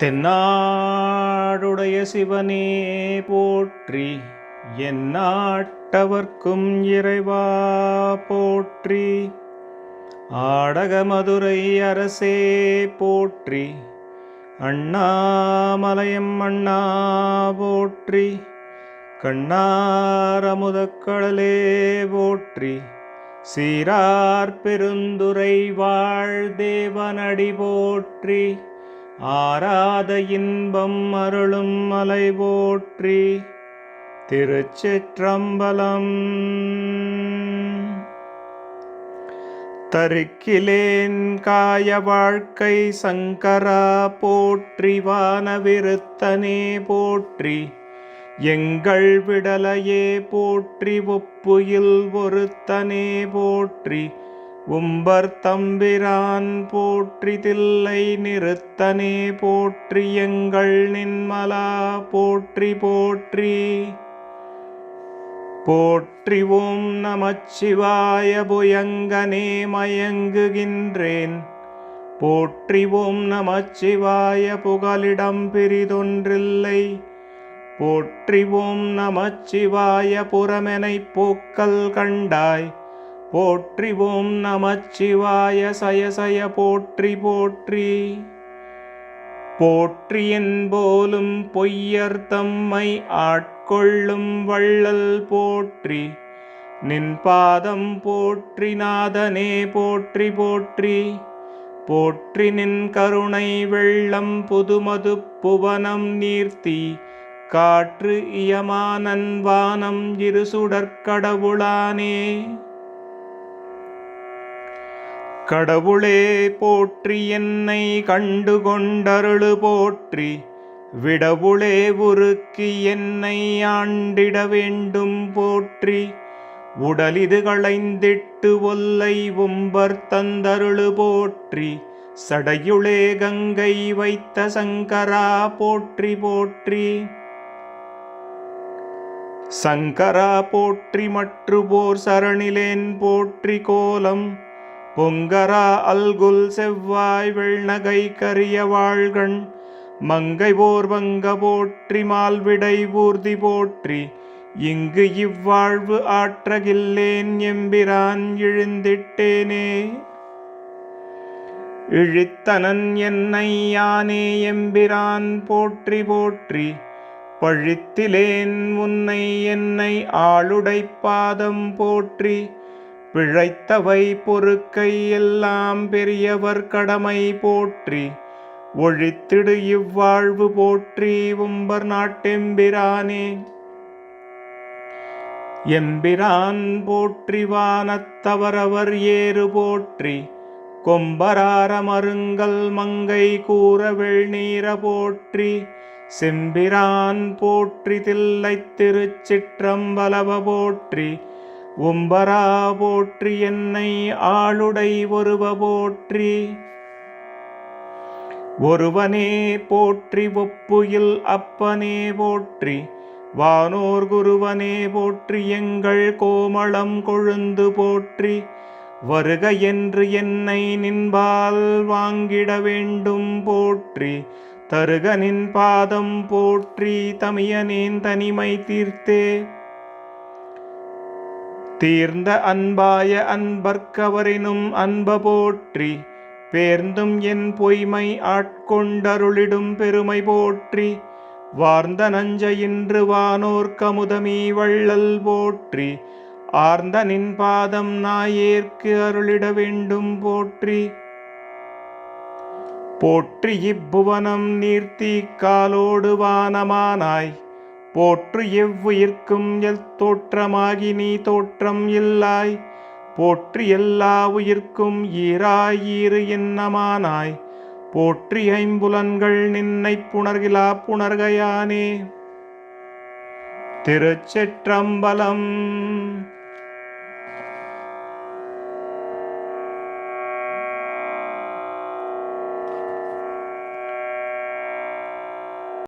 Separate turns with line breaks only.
தென்னாடுடைய சிவனே போற்றி எந்நாட்டவர்க்கும் இறைவா போற்றி. ஆடக மதுரை அரசே போற்றி அண்ணாமலையம் அண்ணா போற்றி. கண்ணாரமுதக்கடலே போற்றி சீரார் பெருந்துரை வாழ் தேவனடி போற்றி. ஆராத இன்பம் அருளும் மலை போற்றி திருச்சிற்றம்பலம். தருக்கிலேன் காய வாழ்க்கை சங்கரா போற்றி வானவிருத்தனே போற்றி எங்கள் விடலையே போற்றி ஒப்புயில் ஒருத்தனே போற்றி உம்பர் தம்பிரான் போற்றி தில்லை நிறுத்தனே போற்றி எங்கள் நின்மலா போற்றி போற்றி. போற்றி ஓம் நமச்சிவாய புயங்கனே மயங்குகின்றேன். போற்றிவோம் நமச்சிவாய புகலிடம் பிரிதொன்றில்லை. போற்றிவோம் நமச்சிவாய புறமெனைப் போக்கல் கண்டாய். போற்றி ஓம் நமச்சிவாய சயசய போற்றி போற்றி. போற்றி என்போலும் பொய்யர் தம்மை ஆட்கொள்ளும் வள்ளல் போற்றி. நின் பாதம் போற்றி நாதனே போற்றி போற்றி. போற்றி நின் கருணை வெள்ளம் புதுமது புவனம் நீர்த்தி. காற்று இயமானன் வானம் இரு சுடற்கடவுளானே கடவுளே போற்றி என்னை கண்டு கொண்டருளு போற்றி. விடவுளே உருக்கி என்னை ஆண்டிட வேண்டும் போற்றி. உடலிது களைந்திட்டு ஒல்லை உம்பர் தந்தருளு போற்றி. சடையுளே கங்கை வைத்த சங்கரா போற்றி போற்றி. சங்கரா போற்றி மற்று போர் சரணிலேன் போற்றி கோலம். பொங்கரா அல்குல் செவ்வாய் வெள்நகை கரிய வாழ்கண் மங்கை போர் வங்க போற்றி மால்விடை ஊர்தி போற்றி இங்கு இவ்வாழ்வு ஆற்றகில்லேன் எம்பிரான் இழுந்திட்டேனே. இழித்தனன் என்னை யானே எம்பிரான் போற்றி போற்றி பழித்திலேன் உன்னை என்னை ஆளுடை பாதம் போற்றி பிழைத்தவை பொறுக்கை எல்லாம் பெரியவர் கடமை போற்றி ஒழித்திடு இவ்வாழ்வு போற்றி உம்பர் நாட்டெம்பிரானே. எம்பிரான் போற்றி வானத்தவரவர் ஏறு போற்றி கொம்பரார மருங்கல் மங்கை கூற வெள்நீர போற்றி செம்பிரான் போற்றி தில்லைத் திருச்சிற்றம்பலவ போற்றி உம்பரா போற்றி என்னை ஆளுடை ஒருவ போற்றி. ஒருவனே போற்றி ஒப்புயில் அப்பனே போற்றி. வானோர் குருவனே போற்றி எங்கள் கோமளம் கொழுந்து போற்றி. வருக என்று என்னை நின்பால் வாங்கிட வேண்டும் போற்றி. தருக நின் பாதம் போற்றி தமியனேன் தனிமை தீர்த்தே. தீர்ந்த அன்பாய அன்பர்க்கவரினும் அன்ப போற்றி பேர்ந்தும் என் பொய்மை ஆட்கொண்டருளிடும் பெருமை போற்றி வார்ந்த நஞ்ச இன்று வானோர் கமுதமீ வள்ளல் போற்றி ஆர்ந்த நின் பாதம் நாயேற்கு அருளிட வேண்டும் போற்றி. போற்றி இப்புவனம் நீர்த்தி காலோடு வானமானாய் போற்று எவ்வுயிர்க்கும் எல் தோற்றமாகி நீ தோற்றம் இல்லாய். போற்றி எல்லா உயிர்க்கும் ஈராய் ஈறு என்னமானாய் போற்றி ஐம்புலன்கள் நின்னை புணர்கிலா புணர்கையானே. திருச்சிற்றம்பலம்